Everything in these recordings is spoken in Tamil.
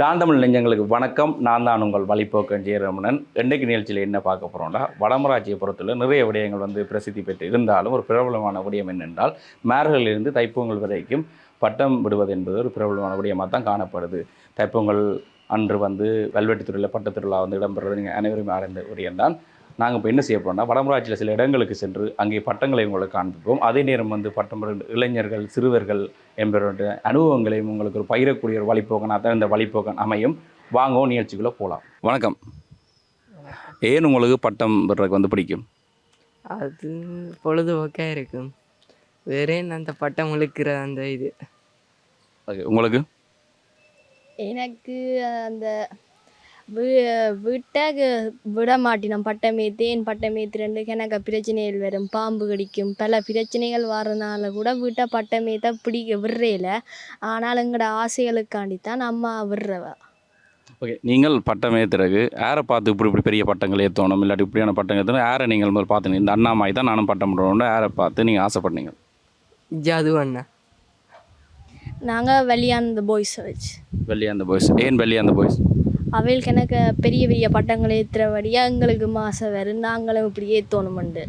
தாந்தமிழ் நெஞ்சங்களுக்கு வணக்கம். நான் தான் உங்கள் வழிபோக்கன் ஜெயரமணன். இன்றைக்கு நிகழ்ச்சியில் என்ன பார்க்க போகிறோம்னா வடமராட்சியை நிறைய விடயங்கள் வந்து பிரசித்தி பெற்று இருந்தாலும் ஒரு பிரபலமான விடயம் என்னென்றால் மேர்களிலிருந்து தைப்பொங்கல் வரைக்கும் பட்டம் விடுவது என்பது ஒரு பிரபலமான விடயமாக தான் காணப்படுது. தைப்பொங்கல் அன்று வந்து கல்வெட்டுத்துறையில் பட்டத்திருவிழா வந்து இடம்பெறுறது நீங்கள் அனைவரும் அறிந்த விடயம்தான். நாங்கள் இப்போ என்ன செய்ய போகிறோம்னா வடமராட்சியில் சில இடங்களுக்கு சென்று அங்கே பட்டங்களை உங்களுக்கு காண்பிப்போம். அதே நேரம் வந்து பட்டம் இளைஞர்கள் சிறுவர்கள் என்பவருடைய அனுபவங்களையும் உங்களுக்கு ஒரு பயிரக்கூடிய ஒரு வழிப்போக்கனாக தான் இந்த வழிப்போக்கன் அமையும். வாங்கவும் நிகழ்ச்சிக்குள்ளே போகலாம் வணக்கம். ஏன் உங்களுக்கு பட்டம் பெறதுக்கு வந்து பிடிக்கும்? அது பொழுதுபோக்காக இருக்கும். வேறே என்ன அந்த பட்டம் முழுக்கிற அந்த இது? ஓகே உங்களுக்கு? எனக்கு அந்த வீ- வீட்டை க- விட மாட்டினோம். பட்டமேத்து ஏன் பட்டமேத்துறேன்னு எனக்கு பிரச்சனைகள் வரும். பாம்பு கடிக்கும். பல பிரச்சனைகள் வரனால கூட வீட்டை பட்டமேத்த பிடிக்க விடுறையில ஆனால் எங்களோட ஆசைகளுக்காண்டித்தான் அம்மா விடுறவ. ஓகே நீங்கள் பட்டம் ஏற்றுறதுக்கு யாரை பார்த்து இப்படி இப்படி பெரிய பட்டங்கள் ஏற்றணும் இல்லாட்டி இப்படியான பட்டம் ஏற்றணும் யாரை நீங்கள் முதல்ல பார்த்துங்க இந்த அண்ணாமாய் தான் நானும் பட்டம் போடணும்னு யாரை பார்த்து நீங்கள் ஆசைப்பட்டீங்க ஜது அண்ணா. நாங்கள் வெளியான பாய்ஸை வச்சு. வெள்ளியாந்த பாய்ஸ் ஏன் வெள்ளியாந்த பாய்ஸ் அவைகளுக்கு எனக்கு பெரிய பெரிய பட்டங்களை ஏற்றுறபடியாக எங்களுக்கு மாசம் வரும் நாங்களும் இப்படி ஏற்றணுமெண்டு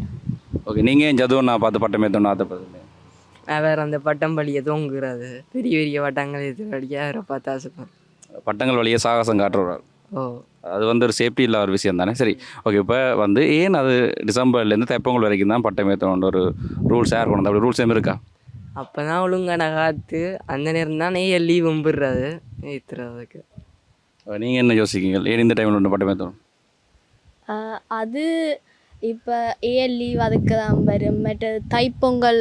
ஓகே நீங்கள் ஏன் ஜதுவன் நான் பார்த்து பட்டம் ஏற்றணும் ஆசைப்படுறீங்க அவர் அந்த பட்டம் பள்ளியை தோங்குறது பெரிய பெரிய பட்டங்கள் எதிரடியாக அவரை பார்த்து ஆசைப்பேன் பட்டங்கள் வழியே சாகசம் காட்டுறாரு ஓ. அது வந்து ஒரு சேஃப்டி இல்லாத ஒரு விஷயம் தானே? சரி ஓகே இப்போ வந்து ஏன் அது டிசம்பர்லேருந்து தைப்பொங்கல் வரைக்கும் தான் பட்டம் ஏற்றணும் ஒரு ரூல்ஸ் யார் கொண்டு வந்தா? அப்படி ரூல்ஸ் எதுவும் இருக்கா? அப்போ தான் ஒழுங்கான காத்து அந்த நேரம் தான் நெய்ய லீவ் கும்பிடுறது ஏற்றுறதுக்கு நீங்கள் என்ன யோசிக்கீங்க ஏன் இந்த டைமில் ஒன்று பட்டம் ஆஹ் அது இப்போ ஏஎல் லீவ் அதுக்கு தான் வரும்? மற்ற தைப்பொங்கல்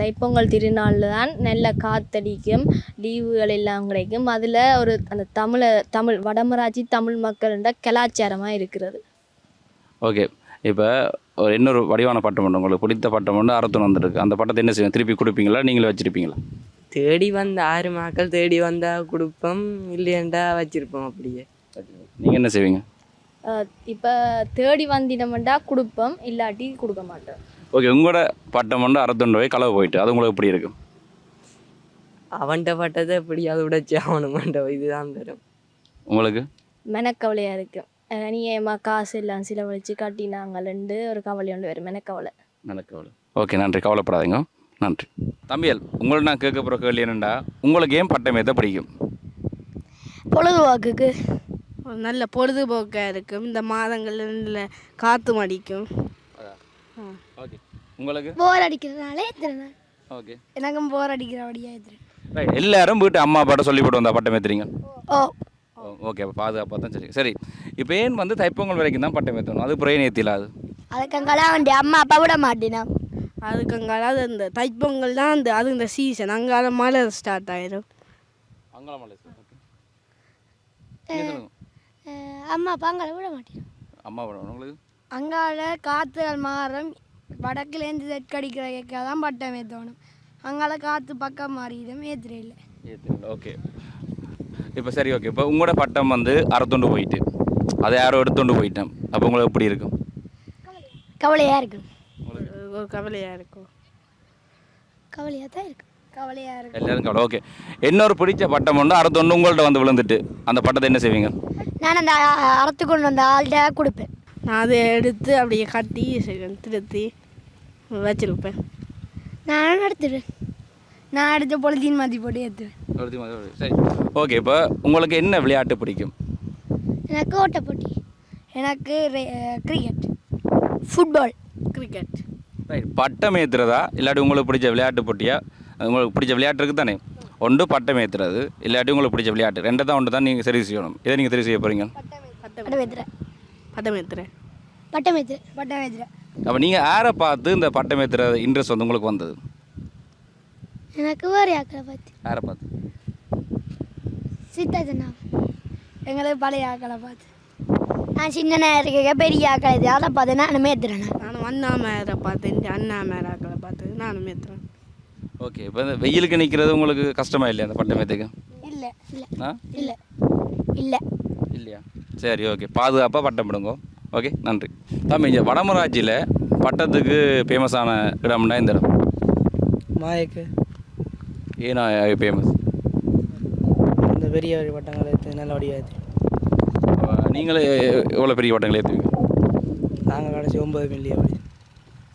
தைப்பொங்கல் திருநாளில் தான் நல்ல காத்தடிக்கும் லீவுகள் எல்லாம் கிடைக்கும். அதில் ஒரு அந்த தமிழை தமிழ் வடமராட்சி தமிழ் மக்கள்ன்ற கலாச்சாரமாக இருக்கிறது. ஓகே. இப்போ ஒரு இன்னொரு வடிவான பட்டம் ஒன்று உங்களுக்கு பிடித்த பட்டம் ஒன்று அறுத்துன்னு வந்துருக்கு அந்த பட்டத்தை என்ன செய்வீங்க? திருப்பி கொடுப்பீங்களா? நீங்களே வச்சிருப்பீங்களா? தேடி வந்த ஆறு மக்கள் தேடி வந்தால் கொடுப்போம் இல்லையண்டா வச்சுருப்போம் அப்படியே. நீங்கள் என்ன செய்வீங்க? இப்போ தேடி வந்தினமெண்டா கொடுப்போம் இல்லாட்டி கொடுக்க மாட்டோம். ஓகே உங்களோட பட்டம் ஒன்று அறுத்துண்டு போய் களவு போயிட்டு அது உங்களுக்கு எப்படி இருக்கும்? அவன்கிட்ட பட்டதை எப்படியாவது உடைச்சி அவனுமன்ற இதுதான் தரும் உங்களுக்கு? மெனக்கவலையாக இருக்கும் நீ ஏமா காசு எல்லாம் செலவழித்து கட்டினாங்களேண்டு ஒரு கவலை ஒன்று வரும் மெனக்கவலை. நடக்கவலை ஓகே நன்றி. கவலைப்படாதீங்க. நன்றி. தம்பியல் உங்களை நான் கேட்க போகிற கேள்வி என்னென்னா உங்களுக்கு ஏன் பட்டம் ஏற்ற பிடிக்கும்? பொழுதுபோக்குக்கு. ஒரு நல்ல பொழுதுபோக்காக இருக்கும். இந்த மாதங்கள்ல காற்று அடிக்கும் ஓகே உங்களுக்கு? போர் அடிக்கிறதுனால ஏற்றுறேன் ஓகே எனக்கும் போர் அடிக்கிறபடியாக ஏற்றுறேன் ரைட் எல்லாரும் வீட்டு அம்மா அப்பாட்ட சொல்லி போட்டு வந்தா பட்டம் ஏற்றுறீங்க ஓ. ஓகே அப்போ பாதுகாப்பாக தான் சரி. சரி. இப்போ ஏன் வந்து தைப்பொங்கல் வரைக்கும் தான் பட்டம் ஏற்றணும் அது புறைய ஏற்றில அது? அதுக்கங்கெல்லாம் வந்து அம்மா அப்பா விட மாட்டேனா? அதுக்கு அங்கால இந்த தைப்பொங்கல் தான் அந்த அது இந்த சீசன் அங்கால மழை ஸ்டார்ட் ஆயிடும் அங்காளமலை அம்மா அப்பா அங்கே விட மாட்டேன் அம்மா படம் உங்களுக்கு? அங்கால காற்றுகள் மாறும். வடக்குலேருந்து தெற்கடிக்கிற கேட்க தான் பட்டம் ஏற்றணும் அங்கால காற்று பக்கம் மாறிடும். ஏற்றுற இல்லை. ஏற்றுல ஓகே இப்போ சரி ஓகே இப்போ உங்களோட பட்டம் வந்து அறுத்துண்டு போயிட்டு. அதை யாரோ எடுத்துண்டு போயிட்டேன். அப்போ உங்களுக்கு எப்படி இருக்கும்? கவலையாக இருக்கும். ஒரு கவலையாக இருக்கும் கவலையாக தான் இருக்கும் கவலையாக இருக்கும். எல்லாரும் கவலை. ஓகே இன்னொரு பிடிச்ச பட்டம் ஒன்று அறுத்தொன்று உங்கள்கிட்ட வந்து விழுந்துட்டு அந்த பட்டத்தை என்ன செய்வீங்க? நான் அந்த அறுத்து கொண்டு வந்த ஆள்கிட்ட கொடுப்பேன். நான் அதை எடுத்து அப்படியே கட்டி திருத்தி வச்சிருப்பேன். நான் எடுத்துடுவேன். நான் எடுத்த பொழுதின் மாற்றி போட்டு ஏற்றுவேன் சரி. ஓகே இப்போ உங்களுக்கு என்ன விளையாட்டு பிடிக்கும்? எனக்கு ஓட்ட போட்டி எனக்கு கிரிக்கெட் ஃபுட்பால் கிரிக்கெட் ரைட் பட்டம் ஏற்றுறதா இல்லாட்டி உங்களுக்கு பிடிச்ச விளையாட்டு போட்டியா? அது உங்களுக்கு பிடிச்ச விளையாட்டு இருக்குது தானே? ஒன்று பட்டம் ஏற்றுறது இல்லாட்டி உங்களுக்கு பிடிச்ச விளையாட்டு. ரெண்டு தான் ஒன்று தான் நீங்கள் சரி செய்யணும். இதை நீங்கள் சரி செய்ய போகிறீங்க பட்டம் ஏற்றுறேன் பட்டம் ஏற்றுறேன் பட்டம் பட்டம் ஏற்றுறேன் அப்போ நீங்கள் யாரை பார்த்து இந்த பட்டம் ஏற்றுற இன்ட்ரெஸ்ட் வந்து உங்களுக்கு வந்தது? எனக்கு வேறு ஆக்களை பார்த்து? யாரை பார்த்து. சித்தா சொன்னா எங்களுக்கு பழைய ஆக்களை பார்த்து. நான் சின்ன இருக்க பெரிய ஆக்களை இது அதை பார்த்து நான் ஏற்றுறேன் நானும் அண்ணா மேரை பார்த்தேன் இந்த அண்ணா மேராக்களை பார்த்து நானும் ஏற்றுறேன் ஓகே இப்போ இந்த வெயிலுக்கு நிற்கிறது உங்களுக்கு கஷ்டமா இல்லையா அந்த பட்டம் ஏற்றுக்கு இல்லை இல்லை. ஆ? இல்லை. இல்லை. இல்லையா? சரி ஓகே. பாதுகாப்பாக பட்டம் விடுங்க ஓகே நன்றி. தம்பி இங்கே வடமராட்சியில் பட்டத்துக்கு ஃபேமஸான இடம்னா இந்த இடம்? மாயக்கு. ஏன்னா ஃபேமஸ் இந்த பெரிய பெரிய பட்டங்களை எடுத்து நல்ல வடிவாக ஏற்றி நீங்களே எவ்வளோ பெரிய பட்டங்கள் ஏற்றுவீங்க நாங்கள் கடைசி ஒம்பது மில்லி அப்படி.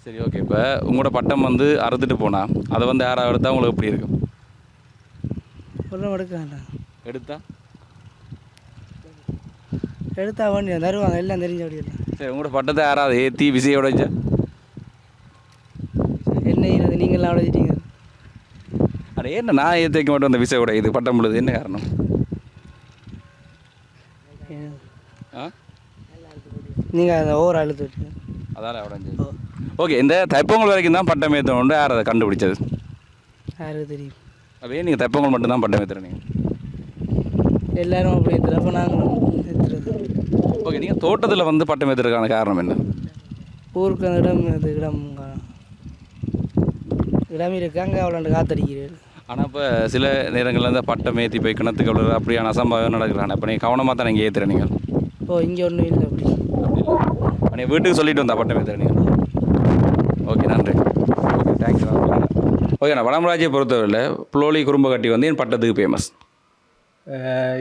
சரி ஓகே இப்போ உங்களோட பட்டம் வந்து அறுத்துட்டு போனால் அதை வந்து யாராவது எடுத்தால் உங்களுக்கு எப்படி இருக்கும்? ஒன்றும் எடுக்க வேண்டாம். எடுத்தா? எடுத்தா வேண்டிய தருவாங்க எல்லாம் தெரிஞ்ச அப்படி எல்லாம் சரி உங்களோட பட்டத்தை யாராவது ஏற்றி விசையோட வச்சா? என்ன செய்யறது? நீங்களாம் உடைச்சிட்டீங்க அட என்ன நான் ஏற்றி வைக்க மாட்டேன் அந்த விசையோட? இது பட்டம் பொழுது. என்ன காரணம்? நீங்கள் அதை ஓவர் அழுத்து விட்டீங்க அதால உடஞ்சது ஓகே இந்த தைப்பொங்கல் வரைக்கும் தான் பட்டம் ஏற்றணும் யார் அதை கண்டுபிடிச்சது? யாருக்கு தெரியும்? அப்படியே நீங்கள் தைப்பொங்கல் மட்டும்தான் பட்டம் ஏற்றுறீங்க எல்லாரும் அப்படி ஏற்றுறப்ப நாங்களும் ஏற்றுறது ஓகே நீங்கள் தோட்டத்தில் வந்து பட்டம் ஏற்றுறதுக்கான காரணம் என்ன? ஊருக்கு அந்த இடம் அது இடம் இடம் இருக்கு அங்கே அவ்வளோ காத்தடிக்கிறது ஆனால் இப்போ சில நேரங்களில் இந்த பட்டம் ஏற்றி போய் கிணத்துக்கு விழுற அப்படியான அசம்பாவிதம் நடக்கிறாங்க இப்போ நீங்கள் கவனமாக தான் நீங்கள் ஏற்றுற நீங்கள் ஓ இங்கே ஒன்றும் இல்லை அப்படி. நீங்கள் வீட்டுக்கு சொல்லிட்டு வந்தா பட்டம் ஏற்றுற நீங்கள் ஓகே நன்றி. ஓகே தேங்க்ஸ் ஓகேண்ணா வடமராஜியை பொறுத்தவரையில் புலோலி குறும்ப கட்டி வந்து என் பட்டத்துக்கு ஃபேமஸ்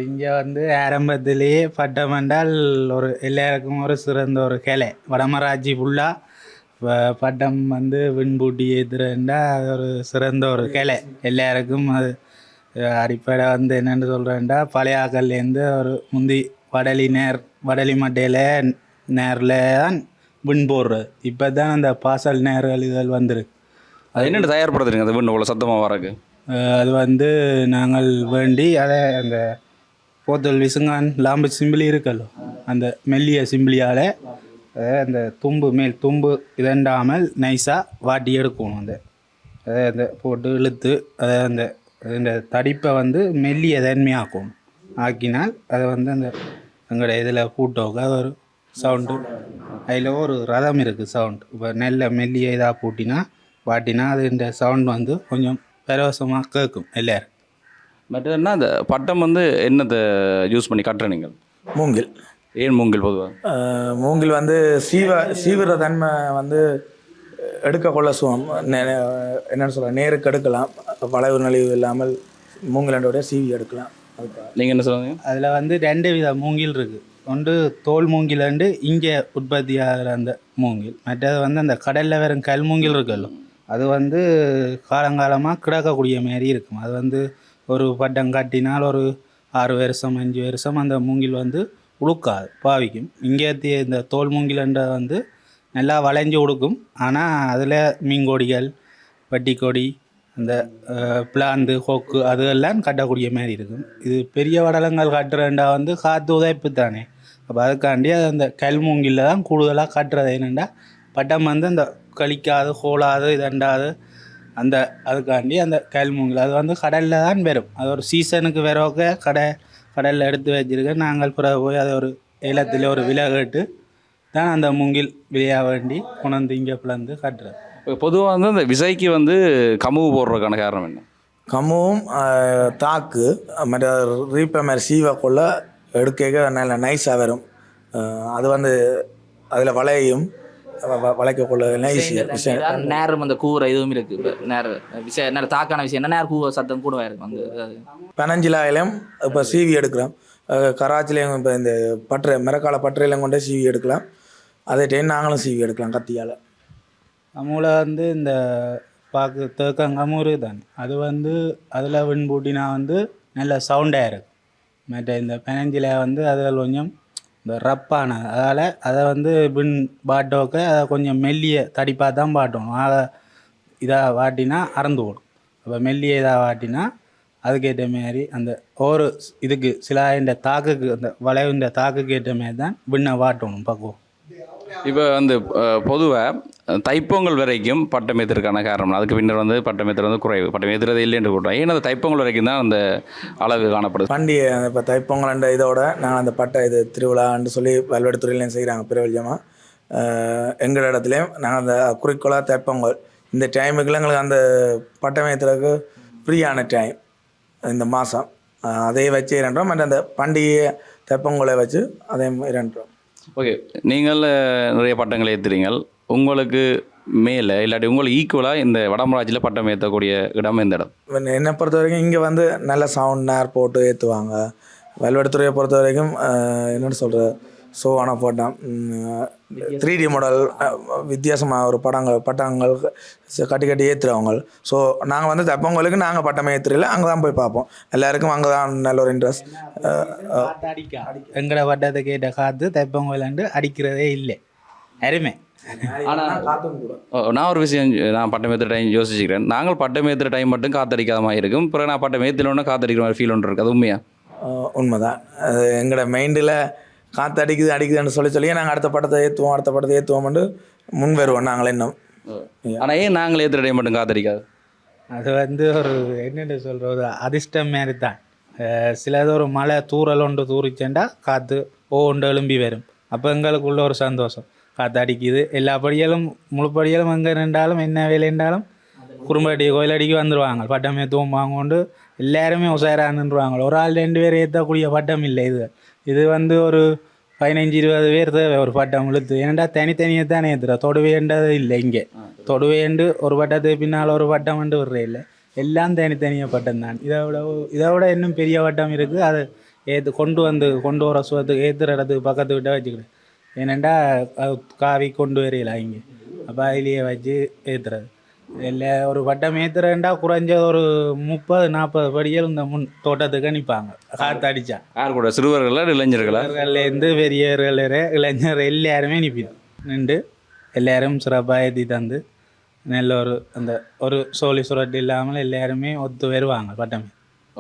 இங்கே வந்து ஆரம்பத்திலேயே பட்டம் என்றால் ஒரு எல்லாருக்கும் ஒரு சிறந்த ஒரு கிளை. வடமராட்சி ஃபுல்லாக பட்டம் வந்து விண்பூட்டி ஏற்றுறேன்டா அது ஒரு சிறந்த ஒரு கிளை. எல்லாருக்கும் அது அடிப்படை வந்து என்னென்னு சொல்கிறேன்டா பழைய ஆக்கல்லேருந்து ஒரு முந்தி வடலி நேர் வடலி மட்டையில் நேரில் தான் விண் போடுறது. இப்போ தான் அந்த பாசல் நேர்கள் இதழ் வந்திருக்கு. அது என்னென்னு தயார்படுத்துறீங்க அந்த வீண்டு இவ்வளோ சத்தமாக வரக்கு அது வந்து நாங்கள் வேண்டி அதை அந்த போத்தல் விசுங்கான் லாம்பு சிம்பிளி இருக்கல்லோ அந்த மெல்லிய சிம்பிளியால் அந்த தும்பு மேல் தும்பு இதண்டாமல் நைஸாக வாட்டி எடுக்கணும் அந்த. அதை அந்த போட்டு இழுத்து அதை அந்த அந்த தடிப்பை வந்து மெல்லிய தன்மையாக்கணும் ஆக்கினால் அதை வந்து அந்த எங்களோட இதில் பூட்டோக்க அது ஒரு சவுண்டு அதில் ஒரு ரதம் இருக்குது சவுண்ட் இப்போ நெல்லை மெல்லிய இதாக பூட்டினா வாட்டினா அது இந்த சவுண்ட் வந்து கொஞ்சம் பரவசமாக கேட்கும் எல்லாரும். மற்ற என்ன அந்த பட்டம் வந்து என்னத்தை யூஸ் பண்ணி கட்டுற நீங்கள்? மூங்கில். ஏன் மூங்கில் பொதுவாக மூங்கில் வந்து சீவ சீவிர தன்மை வந்து எடுக்க கொள்ள சுகம். என்னன்னு சொல்ல நேருக்கு எடுக்கலாம். வளைவு நலிவு இல்லாமல் மூங்கிலண்டோட சீவி எடுக்கலாம். நீங்கள் என்ன சொல்லுங்க அதில் வந்து ரெண்டு வித மூங்கில் இருக்குது ஒன்று தோல் மூங்கிலண்டு இங்கே உற்பத்தி ஆகிற அந்த மூங்கில். மற்றது வந்து அந்த கடலில் வெறும் கல் மூங்கில் இருக்குல்ல அது வந்து காலங்காலமாக கிடக்கக்கூடிய மாரி இருக்கும். அது வந்து ஒரு பட்டம் கட்டினால் ஒரு ஆறு வருஷம் அஞ்சு வருஷம் அந்த மூங்கில் வந்து உழுக்காது பாவிக்கும். இங்கே இந்த தோல் மூங்கிலன்ற வந்து நல்லா வளைஞ்சு உடுக்கும். ஆனால் அதில் மீன்கொடிகள் வட்டிக்கொடி அந்த பிளாந்து ஹோக்கு அதுகெல்லாம் கட்டக்கூடிய மாதிரி இருக்கும். இது பெரிய வடலங்கள் கட்டுறேன்டா வந்து காற்று உதைப்பு தானே அப்போ அதுக்காண்டி அது அந்த கல்மூங்கில் தான் கூடுதலாக கட்டுறது. என்னென்னா பட்டம் வந்து அந்த கழிக்காது ஹோலாது இதண்டாது. அந்த அதுக்காண்டி அந்த கல்மூங்கில் அது வந்து கடலில் தான் வரும் அது ஒரு சீசனுக்கு வரவக்க கடை கடலில் எடுத்து வச்சிருக்க. நாங்கள் பிறகு போய் அதை ஒரு ஏலத்தில் ஒரு விலை கேட்டு தான் அந்த மூங்கில் விலையாக வேண்டி கொண்டாந்து இங்கே பிளந்து கட்டுறது. பொதுவாக வந்து அந்த விசைக்கு வந்து கமுவு போடுறதுக்கான காரணம் என்ன? கம்பும் அஹ், தாக்கு மற்ற ரீப்பை மாதிரி சீவை கொள்ள எடுக்க நல்ல நைஸாக வரும். அது வந்து அதில் வளையும் வ- வ- வளைக்க கொள்ள ஈஸியாக நேரம் அந்த கூரை இதுவும் இருக்கு. இப்போ நேர விஷயம் நேர தாக்கான விஷயம் என்ன? நேர கூ சத்தம் கூட இருக்கும் அந்த அது. பனஞ்சிலாயிலும் இப்போ சீவி எடுக்கிறோம். கராச்சிலையும் இப்போ இந்த பற்றை மிரக்கால பட்டறையிலும் கொண்டே சீவி எடுக்கலாம். அதே டைம் நாங்களும் சீவி எடுக்கலாம் கத்தியால். நம்மள வந்து இந்த பாக்கு தேக்கங்கமுறு தானே. அது வந்து அதில் வின் பூட்டினா வந்து நல்ல சவுண்டாக இருக்கும். மற்ற இந்த பெனஞ்சில வந்து அதில் கொஞ்சம் இந்த ரப்பான அதால் அதை வந்து வின் பாட்டோக்க அதை கொஞ்சம் மெல்லிய தடிப்பாக தான் பாட்டணும். அதை இதாக வாட்டினா அறந்து போடும். அப்போ மெல்லிய இதாக வாட்டினா அதுக்கேற்ற மாதிரி அந்த ஒரு இதுக்கு சில இந்த தாக்குக்கு அந்த வளைவுன்ற தாக்குக்கு ஏற்ற மாதிரி தான் விண்ணை வாட்டணும் பக்குவம். இப்போ வந்து பொதுவாக தைப்பொங்கல் வரைக்கும் பட்டம் ஏற்றுறதுக்கான காரணம். அதுக்கு பின்னர் வந்து பட்டம் ஏற்றுறது வந்து குறைவு. பட்டம் ஏற்றுறது இல்லைன்னு கூட்டம் ஏன்னா அந்த தைப்பொங்கல் வரைக்கும் தான் அந்த அளவு காணப்படுது. பண்டிகை இப்போ தைப்பொங்கல் இதோட நாங்கள் அந்த பட்டை இது திருவிழான்னு சொல்லி பல்வேறு செய்கிறாங்க பிரபல்யமாக எங்கள் இடத்துலையும் நாங்கள் அந்த குறிக்கோளாக தைப்பொங்கல். இந்த டைமுக்குள்ள எங்களுக்கு அந்த பட்டம் ஏற்றுறதுக்கு ஃப்ரீயான டைம் இந்த மாதம் அதை வச்சு இரண்டோம் மற்ற அந்த பண்டிகை தைப்பொங்கலை வச்சு அதே இரண்டோம் ஓகே. நீங்கள் நிறைய பட்டங்களை ஏற்றுறீங்க உங்களுக்கு மேலே இல்லாட்டி உங்களுக்கு ஈக்குவலாக இந்த வடமராட்சியில் பட்டம் ஏற்றக்கூடிய இடம் எந்த இடம்? என்ன- பொறுத்த வரைக்கும் இங்கே வந்து நல்ல சவுண்ட் நேர் போட்டு ஏற்றுவாங்க வல்வெடுத்துறையை பொறுத்த வரைக்கும் என்னன்னு சொல்கிறது ஷோவான பட்டம் த்ரீ டி மாடல் வித்தியாசமாக ஒரு படங்கள் பட்டங்கள் கட்டி கட்டி ஏற்றுறவங்க ஸோ நாங்கள் வந்து தப்பவங்களுக்கு நாங்கள் பட்டம் ஏற்றுறல அங்கே தான் போய் பார்ப்போம். எல்லாருக்கும் அங்கே தான் நல்ல ஒரு இன்ட்ரெஸ்ட் எங்கட வட்டத்தை கேட்ட காற்று தைப்பங்கோலாண்டு அடிக்கிறதே இல்லை. அருமை. ஓ, நான் ஒரு விஷயம் நான் பட்டம் ஏற்றுற டைம் யோசிச்சுக்கிறேன். நாங்கள் பட்டம் ஏற்றுற டைம் மட்டும் காத்தடிக்காத மாதிரி இருக்கும். பிறகு நான் பட்டம் ஏற்றினோன்னா காத்தடிக்கிற மாதிரி ஃபீல் ஒன்று இருக்குது அது உண்மையா? உண்மைதான். எங்களோட மைண்டில் காற்று அடிக்குது அடிக்குதுன்னு சொல்லி சொல்லி நாங்கள் அடுத்த படத்தை ஏற்றுவோம் அடுத்த படத்தை ஏற்றுவோம்னு முன் வருவோம் நாங்கள் இன்னும். ஆனால் ஏன் நாங்கள் ஏற்றுற டைம் மட்டும் காத்தடிக்காது அது வந்து ஒரு என்னென்னு சொல்கிற ஒரு அதிர்ஷ்டம் மாரி தான் சிலது ஒரு மழை தூறல் ஒன்று தூரிச்சேண்டா காற்று ஓ ஒன்று எழும்பி வரும். அப்போ எங்களுக்குள்ள ஒரு சந்தோஷம். காற்று அடிக்குது. எல்லா படிகளும் முழு படிகளும் எங்கே நின்றாலும் என்ன வேலைன்றாலும் குறும்படி கோயிலடிக்கு வந்துடுவாங்க பட்டம் ஏற்றுவோம் வாங்கொண்டு எல்லாருமே உசாராக நின்றுவாங்க. ஒரு ஆள் ரெண்டு பேர் ஏற்றக்கூடிய பட்டம் இல்லை இது. இது வந்து ஒரு பதினஞ்சு இருபது பேர் தேவை ஒரு பட்டம் இழுத்து ஏன்டா தனித்தனியாக தானே ஏற்றுற தொடுவேண்டது இல்லை இங்கே. தொடுவேண்டு ஒரு பட்டத்துக்கு பின்னால் ஒரு பட்டம் வந்து விடுறே இல்லை. எல்லாம் தனித்தனியாக பட்டம் தான். இதை விட இதை விட இன்னும் பெரிய பட்டம் இருக்குது. அதை ஏற்று கொண்டு வந்து கொண்டு வர சுவத்துக்கு ஏற்றுற இடத்துக்கு பக்கத்து விட்ட வச்சுக்கிறேன் ஏனெண்டா காவி கொண்டு வரையில இங்கே. அப்போ அதிலேயே வச்சு ஏற்றுறது இல்லை ஒரு பட்டம் ஏற்றுறேன்டா குறைஞ்ச ஒரு முப்பது நாற்பது படிகள் இந்த முன் தோட்டத்துக்கு நிற்பாங்க காற்று அடித்தா யார் கூட சிறுவர்களா இளைஞர்களா? இளைஞர்கள்லேருந்து பெரியவர்கள் வரை இளைஞர் எல்லாருமே நிற்பிடும் நின்று எல்லாரும் சிறப்பாக ஏற்றி தந்து நல்ல ஒரு அந்த ஒரு சோழி சுரட்டு இல்லாமல் எல்லாருமே ஒத்து வருவாங்க பட்டமே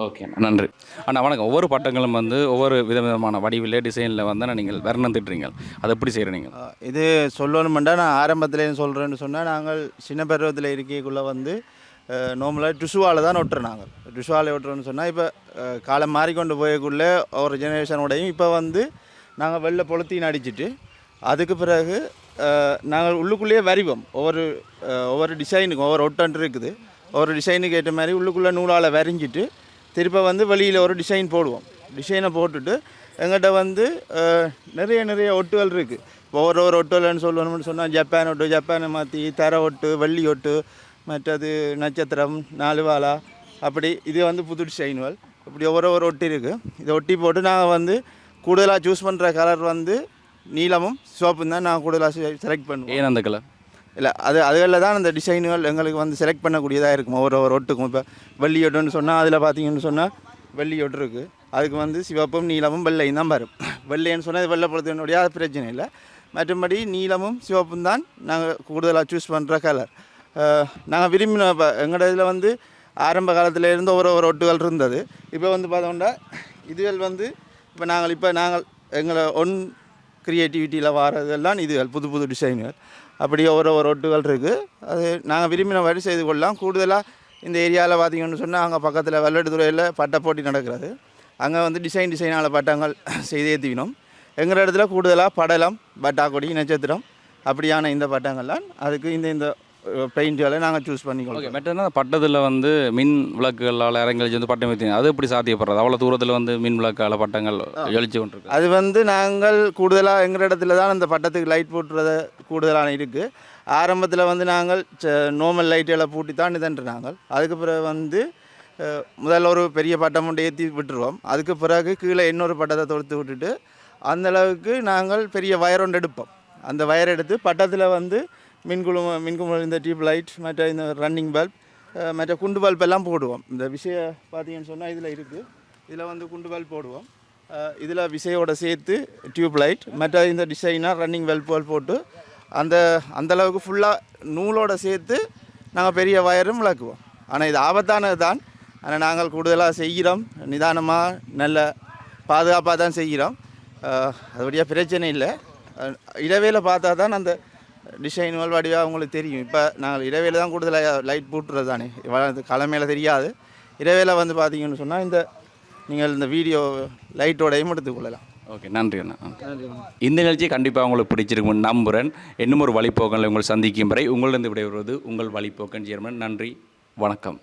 ஓகே நன்றி. அண்ணா வணக்கம். ஒவ்வொரு பட்டங்களும் வந்து ஒவ்வொரு விதவிதமான வடிவில் டிசைனில் வந்து நீங்கள் வர்ணம் திட்டுறீங்க அதை எப்படி செய்கிறீங்க இது சொல்லணுமெண்டா நான் ஆரம்பத்தில் சொல்கிறேன்னு சொன்னால் நாங்கள் சின்ன பருவத்தில் இருக்கைக்குள்ளே வந்து நார்மலாக டுஷுவால் தான் ஒட்டுறோம் நாங்கள். டுஷுவால் ஒட்டுறோன்னு சொன்னால் இப்போ காலம் மாறிக்கொண்டு போயக்குள்ளே ஒரு ஜெனரேஷனோடையும் இப்போ வந்து நாங்கள் வெளில பொழுத்தின்னு அடிச்சிட்டு அதுக்கு பிறகு நாங்கள் உள்ளுக்குள்ளேயே வரிவோம். ஒவ்வொரு ஒவ்வொரு டிசைனுக்கும் ஒவ்வொரு ஒட்டன் இருக்குது. ஒவ்வொரு டிசைனுக்கு ஏற்ற மாதிரி உள்ளுக்குள்ளே நூலால் வரைஞ்சிட்டு திருப்ப வந்து வெளியில் ஒரு டிசைன் போடுவோம். டிசைனை போட்டுட்டு எங்கிட்ட வந்து நிறைய நிறைய ஒட்டுகள் இருக்குது இப்போ ஒரு ஒரு ஒட்டுகள்னு சொல்லணும்னு சொன்னால் ஜப்பான் ஒட்டு ஜப்பானை மாற்றி தர ஒட்டு வெள்ளி ஒட்டு மற்றது நட்சத்திரம் நாலுவாலா அப்படி இது வந்து புது டிசைன்கள் இப்படி ஒவ்வொரு ஒரு ஒட்டி இருக்குது இதை ஒட்டி போட்டு நாங்கள் வந்து கூடுதலாக சூஸ் பண்ணுற கலர் வந்து நீலமும் சோப்பும் தான் நான் கூடுதலாக செலக்ட் பண்ணுவேன் ஏன் அந்த கலர் இல்லை அது அதுகளில் தான் அந்த டிசைனுகள் எங்களுக்கு வந்து செலக்ட் பண்ணக்கூடியதாக இருக்கும். ஒவ்வொரு ஒரு ஒட்டுக்கும். இப்போ வெள்ளி ஒட்டுன்னு சொன்னால் அதில் பார்த்தீங்கன்னு சொன்னால் வெள்ளி ஒட்டு இருக்குது அதுக்கு வந்து சிவப்பும் நீளமும் வெள்ளையும் தான் வரும். வெள்ளைன்னு சொன்னால் வெள்ளை பொழுதுனுடைய அது பிரச்சனை இல்லை. மற்றபடி நீளமும் சிவப்பும் தான் நாங்கள் கூடுதலாக சூஸ் பண்ணுற கலர் நாங்கள் விரும்பின இப்போ எங்களோட இதில் வந்து ஆரம்ப காலத்தில் இருந்து ஒரு ஒரு ஒட்டுகள் இருந்தது. இப்போ வந்து பார்த்தோம்னா இதுகள் வந்து இப்போ நாங்கள் இப்போ நாங்கள் எங்களை ஒன் க்ரியேட்டிவிட்டியில் வாரதெல்லாம் இதுகள் புது புது டிசைன்கள் அப்படியே ஒரு ஒரு ஒட்டுகள் இருக்குது அது நாங்கள் விரும்பின வழி செய்து கொள்ளலாம். கூடுதலாக இந்த ஏரியாவில் பார்த்தீங்கன்னு சொன்னால் அங்கே பக்கத்தில் வெள்ளடுதுறையில் பட்டை போட்டி நடக்கிறது. அங்கே வந்து டிசைன் டிசைனால் பட்டங்கள் செய்து ஏற்றிக்கணும் எங்கள் இடத்துல கூடுதலாக படலம் பட்டாக்கொடி நட்சத்திரம் அப்படியான இந்த பட்டங்கள்லாம் அதுக்கு இந்த இந்த பெயிண்ட்களை நாங்கள் சூஸ் ஓகே பண்ணிக்கொள்வோம் மெட்டனா பட்டத்தில் வந்து மின் விளக்குகளால் இறங்கலிச்சு வந்து பட்டம் ஏற்றி அது எப்படி சாத்தியப்படுறது? அவ்வளோ தூரத்தில் வந்து மின் விளக்கால பட்டங்கள் ஜொலிச்சு கொண்டிருக்கு. அது வந்து நாங்கள் கூடுதலாக எங்கள் இடத்துல தான் அந்த பட்டத்துக்கு லைட் போட்டுறத கூடுதலான இருக்குது ஆரம்பத்தில் வந்து நாங்கள் நார்மல் லைட்டுகளை பூட்டி தான் இதன்று நாங்கள் அதுக்கு பிறகு வந்து முதல்ல ஒரு பெரிய பட்டம் ஒன்று ஏற்றி விட்டுருவோம். அதுக்கு பிறகு கீழே இன்னொரு பட்டத்தை தொடுத்து விட்டுட்டு அந்த அளவுக்கு நாங்கள் பெரிய வயர் ஒன்று எடுப்போம். அந்த வயர் எடுத்து பட்டத்தில் வந்து மின்குழும மின்குழு இந்த டியூப் லைட் மற்ற இந்த ரன்னிங் பல்ப் மற்ற குண்டு பல்ப் எல்லாம் போடுவோம். இந்த விஷய பார்த்தீங்கன்னு சொன்னால் இதில் இருக்குது இதில் வந்து குண்டு பல்ப் போடுவோம். இதில் விசையோட சேர்த்து டியூப் லைட் மற்ற இந்த டிசைனாக ரன்னிங் வெல்புவல் போட்டு அந்த அந்தளவுக்கு ஃபுல்லாக நூலோட சேர்த்து நாங்கள் பெரிய வயரும் விளக்குவோம். ஆனால் இது ஆபத்தானது தான். ஆனால் நாங்கள் கூடுதலாக செய்கிறோம். நிதானமாக நல்ல பாதுகாப்பாக தான் செய்கிறோம். அதுபடியாக பிரச்சனை இல்லை. இடவேளை இடவேல பார்த்தா தான் அந்த டிசைன்கள் வடிவாக அவங்களுக்கு தெரியும். இப்போ நாங்கள் இரவேல தான் கூடுதலாக லைட் போட்டுறது தானே. கிழமையில தெரியாது. இரவேல வந்து பார்த்தீங்கன்னு சொன்னால் இந்த நீங்கள் இந்த வீடியோ லைட்டோடையும் எடுத்துக்கொள்ளலாம் ஓகே நன்றி அண்ணா. இந்த நிகழ்ச்சி கண்டிப்பாக உங்களுக்கு பிடிச்சிருக்கும்னு நம்புகிறேன் இன்னும் ஒரு வழிப்போக்கங்களை உங்களை சந்திக்கும் வரை உங்களிடம் விடைபெறுவது உங்கள் வழிப்போக்கன் சேர்மன் நன்றி வணக்கம்.